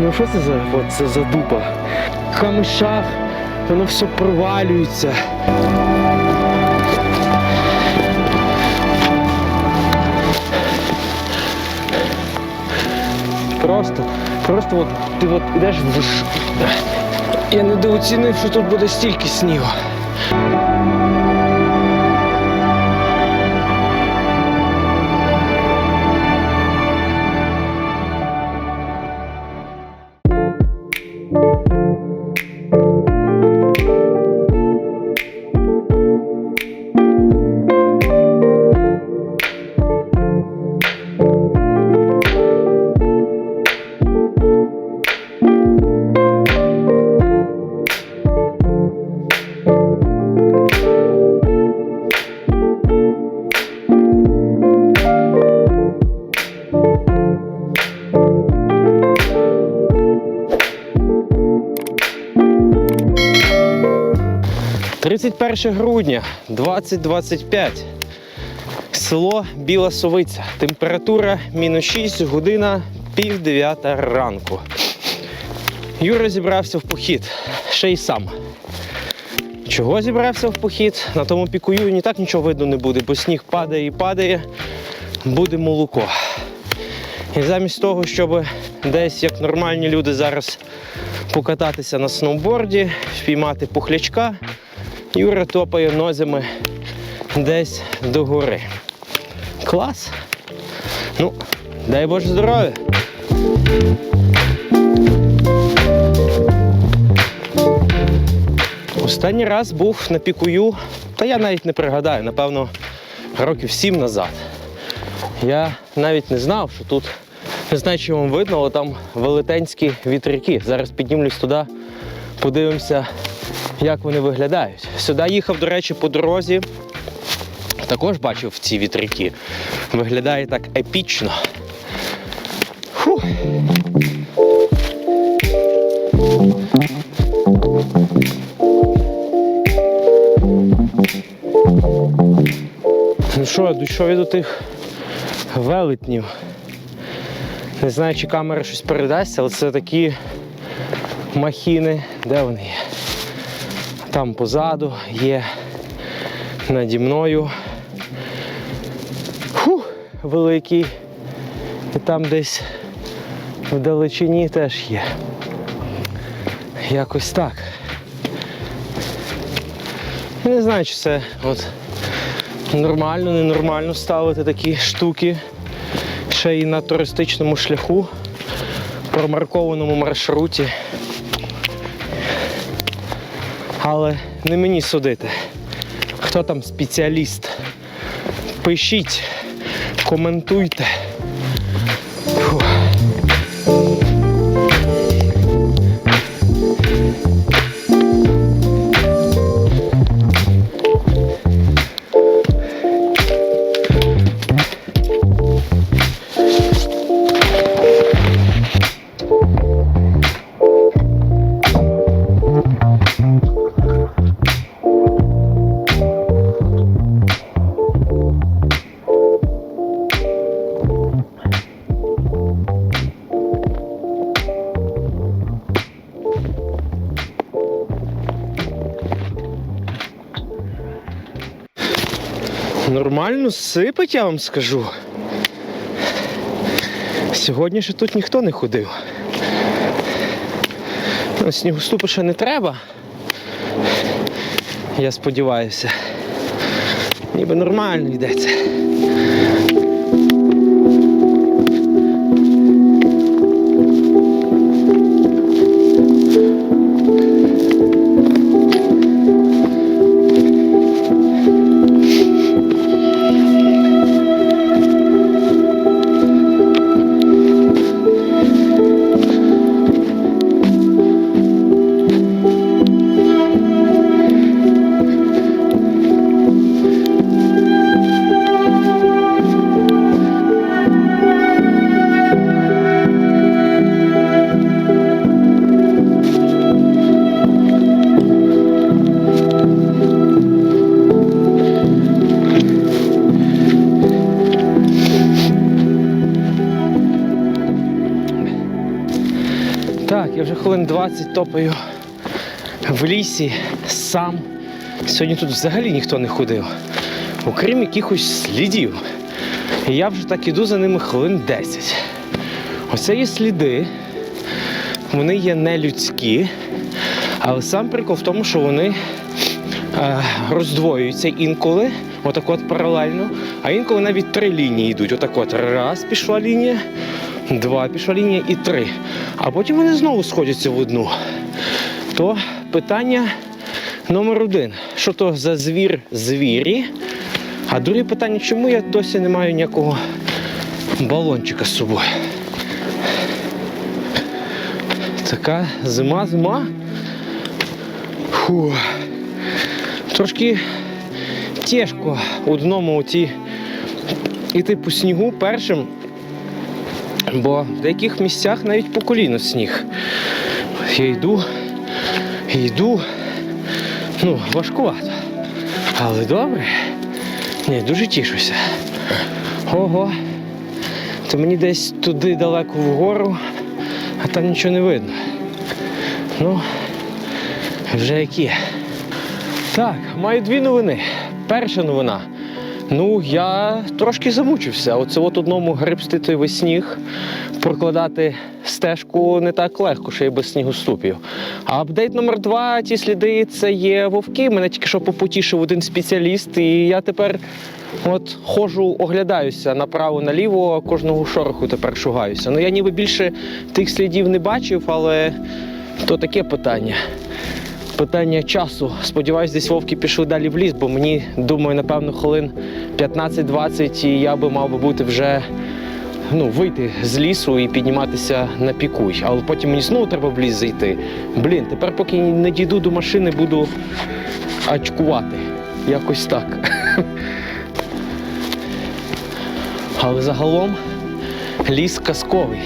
Ну що це за, от, це за дупа? В камишах, воно все провалюється. Просто, просто от ти от ідеш в Я недооцінив, що тут буде стільки снігу. – 31 грудня 2025. Село Біла Совиця. Температура мінус 6, година пів дев'ята ранку. Юра зібрався в похід, ще й сам. Чого зібрався в похід? На тому пікую ні так нічого видно не буде, бо сніг падає і падає, буде молоко. І замість того, щоб десь як нормальні люди зараз покататися на сноуборді, впіймати пухлячка, Юра топає нозями десь до гори. Клас. Ну, дай Боже здоров'я. Останній раз був на пікую, та я навіть не пригадаю, напевно, років сім назад. Я навіть не знав, що тут, не знаю, чи вам видно, але там велетенські вітряки. Зараз піднімлюсь туди, подивимося, як вони виглядають. Сюди їхав, до речі, по дорозі. Також бачив ці вітряки. Виглядає так епічно. Фух. Ну що, дійшов я до тих велетнів. Не знаю, чи камера щось передасть, але це такі махіни. Де вони є? Там позаду є наді мною. Фух, великий. І там десь в далечині теж є. Якось так. Не знаю, чи це от нормально, ненормально ставити такі штуки ще й на туристичному шляху, промаркованому маршруті. Але не мені судити. Хто там спеціаліст? Пишіть, коментуйте. Нормально сипить, я вам скажу. Сьогодні ще тут ніхто не ходив. Ну, Снігоступу ще не треба. Я сподіваюся. Ніби нормально йдеться. Хвилин 20 топаю в лісі сам. Сьогодні тут взагалі ніхто не ходив, окрім якихось слідів. Я вже так іду за ними хвилин 10. Оце є сліди, вони є нелюдські, але сам прикол в тому, що вони е, роздвоюються інколи, отак от паралельно, а інколи навіть три лінії йдуть. Отак от раз пішла лінія, два пішла лінія і три. А потім вони знову сходяться в одну. То питання номер один. Що то за звір звірі? А друге питання, чому я досі не маю ніякого балончика з собою? Така зима, зима. Фу. Трошки тяжко одному оті іти по снігу першим, бо в деяких місцях навіть по коліно сніг. Я йду, йду. Ну, важкувато. Але добре. Ні, дуже тішуся. Ого. То мені десь туди далеко вгору, а там нічого не видно. Ну, вже як є. Так, маю дві новини. Перша новина. Ну, я трошки замучився. Оце от одному грибсти той весь сніг, прокладати стежку не так легко, ще й без снігоступів. А апдейт номер два, ті сліди це є вовки. Мене тільки що попутішив один спеціаліст, і я тепер от ходжу, оглядаюся направо-наліво, кожного шороху тепер шугаюся. Ну я ніби більше тих слідів не бачив, але то таке питання. Питання часу. Сподіваюсь, десь вовки пішли далі в ліс, бо мені, думаю, напевно, хвилин 15-20 і я би мав би бути вже ну, вийти з лісу і підніматися на пікуй. Але потім мені знову треба в ліс зайти. Блін, тепер, поки не дійду до машини, буду очкувати. Якось так. Але загалом ліс казковий.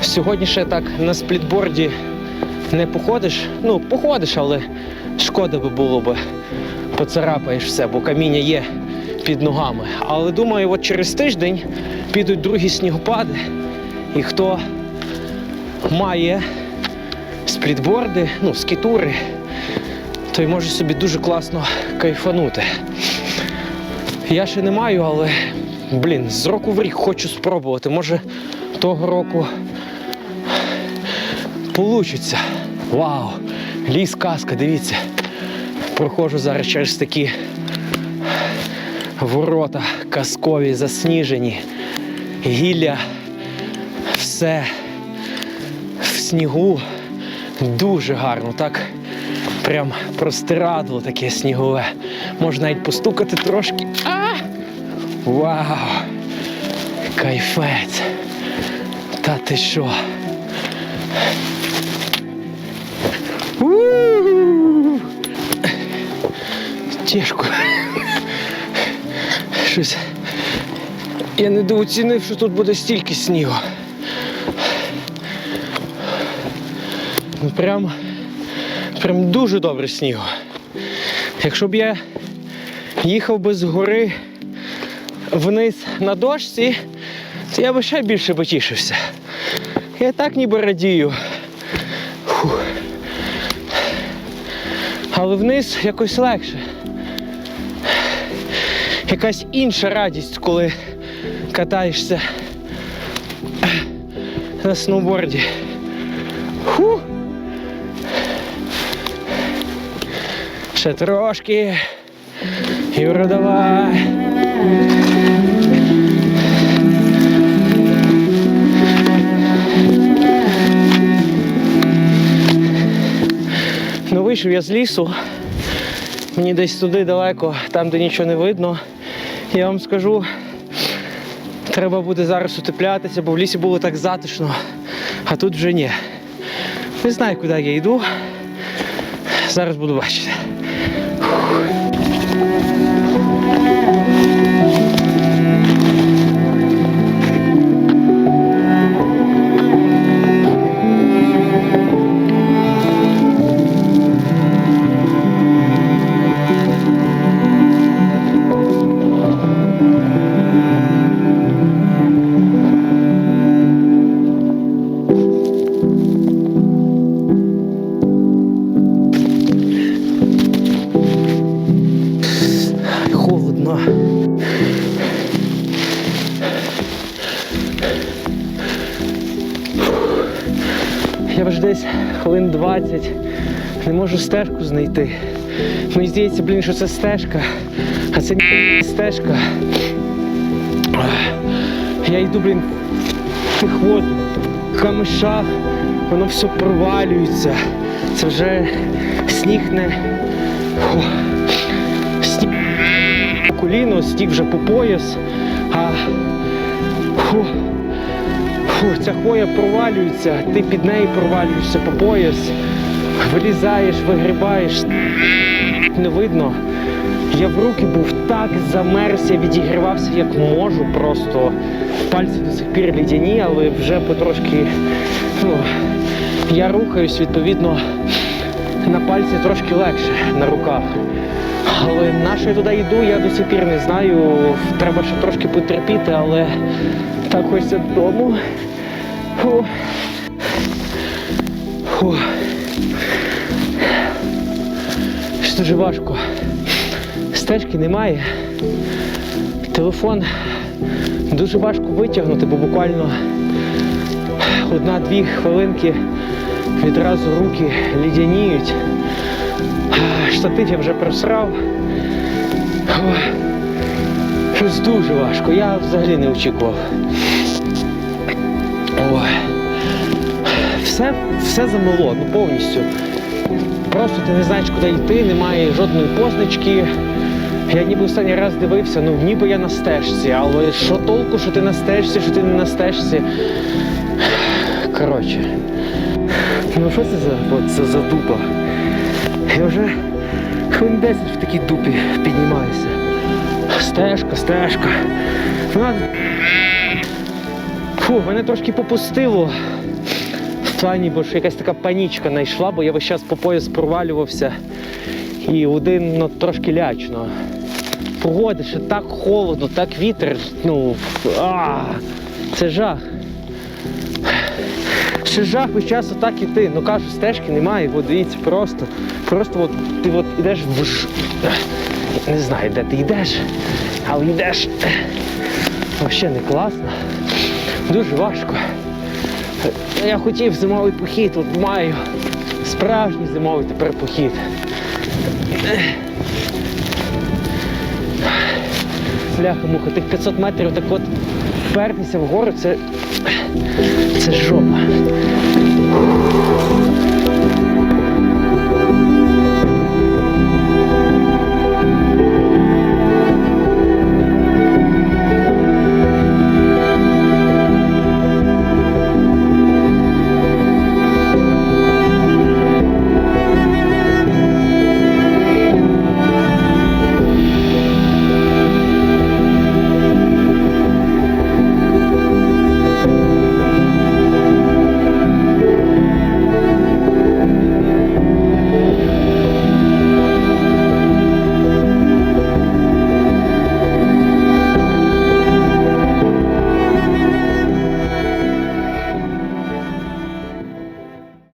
Сьогодні ще так на сплітборді не походиш. Ну, походиш, але шкода би було би. Поцарапаєш все, бо каміння є під ногами. Але думаю, от через тиждень підуть другі снігопади, і хто має сплітборди, ну, скітури, той може собі дуже класно кайфанути. Я ще не маю, але блін, з року в рік хочу спробувати. Може того року получиться. Вау! Ліс казка, дивіться. Проходжу зараз через такі ворота казкові, засніжені, гілля, все в снігу. Дуже гарно, так прям простирадло таке снігове. Можна навіть постукати трошки. А! Вау! Кайфець! Та ти що? Тяжко. Щось. Я недооцінив, що тут буде стільки снігу. Ну, Прям, прям дуже добре снігу. Якщо б я їхав би з гори вниз на дошці, то я би ще більше потішився. Я так ніби радію. Але вниз якось легше. Якась інша радість, коли катаєшся на сноуборді. Фу. Ще трошки. Юра, давай. Вийшов я з лісу. Мені десь туди далеко, там, де нічого не видно. Я вам скажу, треба буде зараз утеплятися, бо в лісі було так затишно, а тут вже ні. Не знаю, куди я йду. Зараз буду бачити. Можу стежку знайти. Мені здається, блін, що це стежка, а це ні стежка. Я йду, блін, в тих от камишах, воно все провалюється. Це вже сніг не. Фу. Сніг по коліно, сніг вже по пояс. А фу, фу, ця хвоя провалюється, ти під нею провалюєшся по пояс, вилізаєш, вигрібаєш, не видно. Я в руки був так замерз, я відігрівався як можу, просто пальці до сих пір лідяні, але вже потрошки ну, я рухаюсь, відповідно, на пальці трошки легше на руках. Але на що я туди йду, я до сих пір не знаю. Треба ще трошки потерпіти, але так хочеться додому. Фу. Фу. Що дуже важко. Стежки немає. Телефон дуже важко витягнути, бо буквально одна-дві хвилинки відразу руки лідяніють. Штатив я вже просрав. Щось дуже важко. Я взагалі не очікував. Все, все замело, ну повністю. Просто ти не знаєш, куди йти, немає жодної позначки. Я ніби останній раз дивився, ну ніби я на стежці, але що толку, що ти на стежці, що ти не на стежці. Коротше. Ну що це за, от, це за дупа? Я вже хвилин 10 в такій дупі піднімаюся. Стежка, стежка. Вона... Фу, мене трошки попустило. В плані, бо що якась така панічка знайшла, бо я весь час по пояс провалювався. І один ну, трошки лячно. Погода, ще так холодно, так вітер. Ну, а, це жах. Ще жах весь час отак іти. Ну кажу, стежки немає, от дивіться, просто. Просто от ти от ідеш в. Не знаю, де ти йдеш, але йдеш. Взагалі не класно. Дуже важко. Я хотів зимовий похід, от маю справжній зимовий тепер похід. Бляха муха, тих 500 метрів так от впертися вгору, це. це жопа.